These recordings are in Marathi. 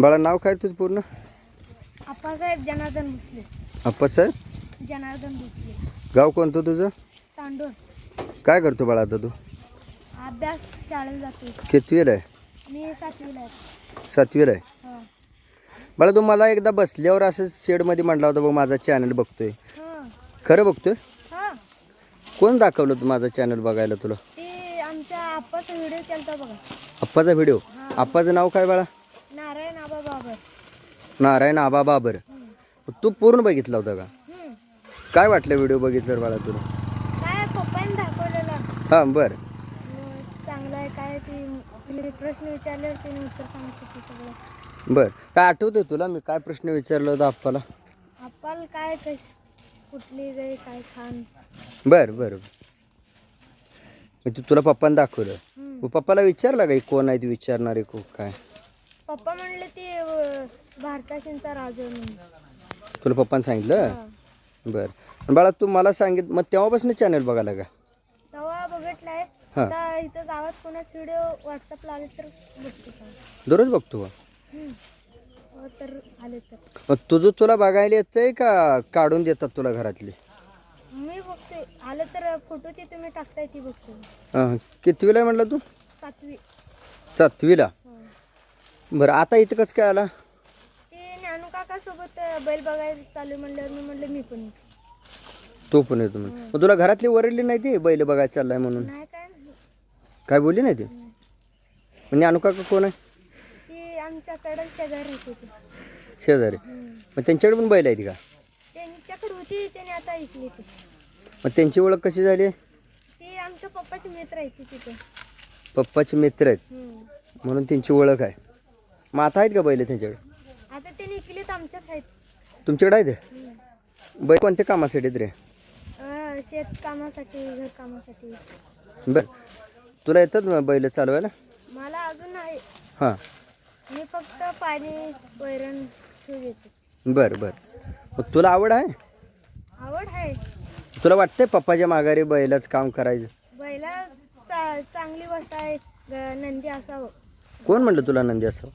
बाळा नाव काय तुझं पूर्ण? आप्पासाहेब जनार्दन भोसले. अप्पासाहेब जनार्दन भोसले. गाव कोणतं तुझं? तांडूळ. काय करतो बाळा आता तू? अभ्यास शाळेला जातो कितवीला आहे? मी सातवीला आहे. सातवीला आहे? हां. बाळा तू मला एकदा बसल्यावर असं शेडमध्ये म्हटला होता बघ माझा चॅनल बघतोय. हां. खरं बघतोय? हां. कोण दाखवलं तू माझा चॅनल बघायला तुला? ते आमच्या आप्पाचा व्हिडिओ बघा. अप्पाचा व्हिडिओ अप्पाचं नाव काय बाळा? नारायण आबा बाबर. तू पूर्ण बघितला होता का? हम्म. काय वाटलं व्हिडिओ बघितल्यावर बाळा तुला? काय पप्पाने दाखवलेलं. हां बरं. मग चांगलं आहे काय ते तिने प्रश्न विचारल्यावर तिने उत्तर सांगत होती सगळं. बरं. काय आठवतं तुला? मी काय प्रश्न विचारला होता आप्पाला? आप्पाला काय कश कुठली गाय काय खान. बरं बरं. मग तू तुला पप्पाने दाखवलं. मग पप्पाला विचारला का कोण आहे ते विचारणारे को काय? पप्पा म्हणले ते अं, भारताशींचा राजा म्हणून. तुला पप्पाने सांगितलं. बरं. बाळा तू मला सांगित मग तेव्हापासून चॅनल बघायला का तेव्हा बघितलाय. हा. आता इथं गावात कोणाच व्हिडिओ व्हॉट्सअपला आले तर बघतो का? दररोज बघतो का? हम्म. हो तर आले तर. मग तुझं तुला बघायला येतंय का काढून देतात तुला घरातली? मी बघते. आलं तर फोटो ते तुम्ही टाकताय ती बघतो. कितवीला आहे म्हटलं तू? सातवी. सातवीला. बरं आता इथं कसं काय आला? ते सोबत बैल बघायला चालू म्हणल्यावर मी म्हणलं मी पण येतो. तो पण येतो म्हणून. मग तुला घरातली वरडली नाही ती बैल बघायला चाललाय म्हणून? नाही काय बोलली नाही ती? म्हणजे अनुकाका कोण आहे? ती आमच्याकडं शेजारी होती ती शेजारी. मग त्यांच्याकडे पण बैल आहेत का? त्यांच्याकडे होती त्याने आता ऐकली ती. मग त्यांची ओळख कशी झाली? ती आमच्या पप्पाची मित्र आहे ती तिथे. पप्पाचे मित्र आहेत. हम्म. म्हणून त्यांची ओळख आहे. आता आहेत का बैल त्यांच्याकडे? आता आमच्याच आहेत. तुमच्याकडे आहेत? बैल कोणत्या कामासाठी आहेत रे? अं, कामासाठी घर कामासाठी. बरं. तुला येतात बैल चालवायला? मला अजून आहे हां. मी फक्त पाणी वैरण बरं बरं. मग तुला आवड आहे? आवड आहे. तुला वाटतंय पप्पाच्या माघारी बैलाच काम करायचं? बैला चा चांगली गोष्ट आहे ग- नंदी असावं. कोण म्हणलं तुला नंदी असं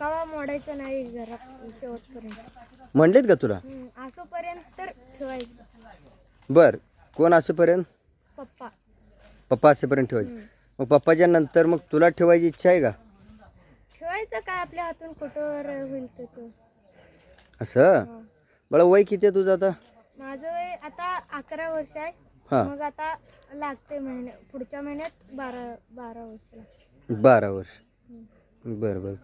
कवा मोडायचं नाही घरात शेवटपर्यंत. म्हणलेत का तुला? हम्म, असोपर्यंत तर ठेवायचं. बरं कोण असेपर्यंत पप्पा. पप्पा असेपर्यंत ठेवायचं. मग पप्पाच्या नंतर मग तुला ठेवायची इच्छा आहे का? ठेवायचं काय आपल्या हातून कुठवर होईल तर तो. असं? बरं वय किती आहे तुझं आता? माझं वय आता अकरा वर्ष आहे. हां. मग आता लागते महिन्या पुढच्या महिन्यात बारा बारा वर्ष बारा वर्ष. बरं बरं.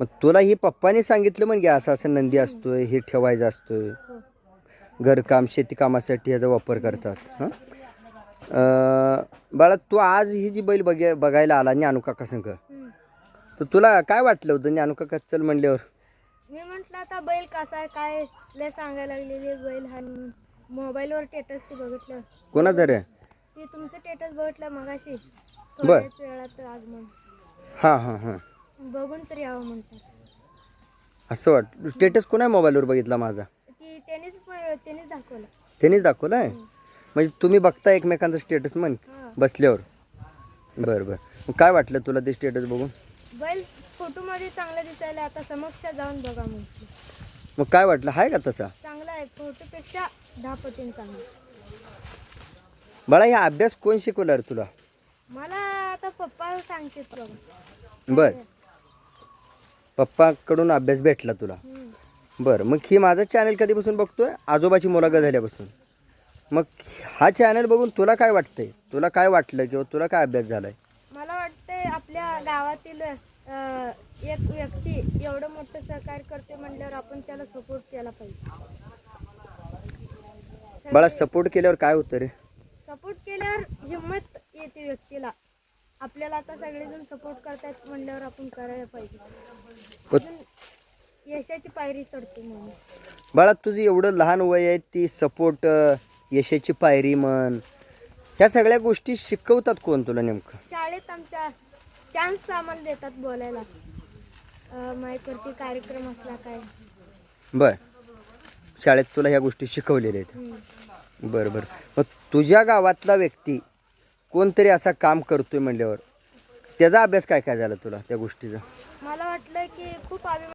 मग तुला ही पप्पाने सांगितलं म्हणजे असं असं नंदी असतोय हे ठेवायचं असतोय. घरकाम शेती कामासाठी ह्याचा वापर करतात. हां? बाळा तू आज ही जी बैल बघाय बघायला आला ज्ञानू काका संग हम्म. तर तुला काय वाटलं होतं ज्ञानू काका चल म्हणल्यावर. मी म्हंटल आता बैल कसा आहे काय लय सांगायला लागलेले बैल हा. मोबाईलवर स्टेटस ते बघितलं. कोणाचं रे? ते तुमचं स्टेटस बघितलं मगाशी. बर. वेळात आगमन हां हां हां. बघून तर यावं म्हणतात. असं वाट स्टेटस कोणा मोबाईलवर बघितला माझा? ती त्यांनीच प- त्यांनीच दाखवलं. त्यांनीच दाखवलं आहे म्हणजे तुम्ही बघता एकमेकांचं स्टेटस म्हण हां. बसल्यावर. बरं बरं. मग काय वाटलं तुला ते स्टेटस बघून? बैल फोटोमध्ये चांगला दिसायला आता समक्ष जाऊन बघा म्हटलं मग काय वाटलं? आहे का तसा? चांगला आहे फोटोपेक्षा दहा पटीने चांगला बाळा हा अभ्यास कोण शिकवला रे तुला? मला आता पप्पा बघा. बर. पप्पाकडून अभ्यास भेटला तुला. बरं मग ही माझं चॅनल कधीपासून बघतोय? आजोबाची मुलाखत झाल्यापासून. मग हा चॅनल बघून तुला काय वाटतंय? तुला काय वाटलं किंवा तुला काय अभ्यास झालाय? मला वाटतंय आपल्या गावातील अं, एक व्यक्ती एवढं मोठं सहकार्य करते म्हणल्यावर आपण त्याला सपोर्ट केला पाहिजे. बाळा सपोर्ट केल्यावर काय होतं रे? सपोर्ट केल्यावर हिंमत येते व्यक्तीला. आपल्याला आता सगळेजण सपोर्ट करतायत म्हणल्यावर आपण करायला पाहिजे. अजून यशाची पायरी चढते म्हणून. बाळा तुझं एवढं लहान वय आहे ती सपोर्ट यशाची पायरी म्हण. ह्या सगळ्या गोष्टी शिकवतात कोण तुला नेमकं? शाळेत आमच्या चान्स आम्हाला देतात बोलायला. अं, माईकवरती कार्यक्रम असला काय. बर. शाळेत तुला ह्या गोष्टी शिकवलेल्या आहेत. हम्म. बरं बरं. मग तुझ्या गावातला व्यक्ती कोणतरी असा काम करतोय म्हणल्यावर. त्याचा अभ्यास काय काय झाला तुला त्या गोष्टीचा? मला वाटलं की खूप अभिमान